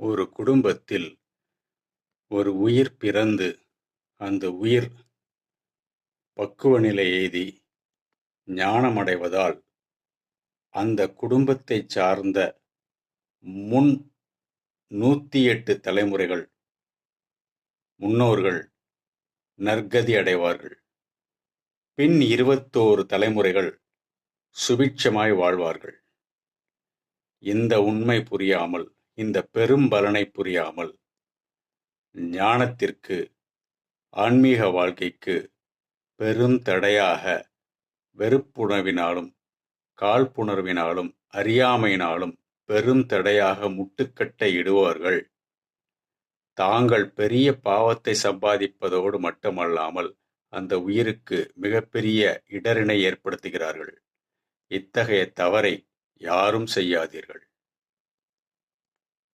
ஒரு குடும்பத்தில் ஒரு உயிர் பிறந்து அந்த உயிர் பக்குவ நிலை எய்தி ஞானமடைவதால் அந்த குடும்பத்தைச் சார்ந்த முன் நூற்றி எட்டு தலைமுறைகள் முன்னோர்கள் நற்கதி அடைவார்கள். பின் இருபத்தோரு தலைமுறைகள் சுபிட்சமாய் வாழ்வார்கள். இந்த உண்மை புரியாமல் இந்த பெரும் பலனை புரியாமல் ஞானத்திற்கு ஆன்மீக வாழ்க்கைக்கு பெரும் தடையாக வெறுப்புணர்வினாலும் காழ்ப்புணர்வினாலும் அறியாமையினாலும் பெரும் தடையாக முட்டுக்கட்டை இடுவார்கள் தாங்கள் பெரிய பாவத்தை சம்பாதிப்பதோடு மட்டுமல்லாமல் அந்த உயிருக்கு மிகப்பெரிய இடரினை ஏற்படுத்துகிறார்கள். இத்தகைய தவறை யாரும் செய்யாதீர்கள்.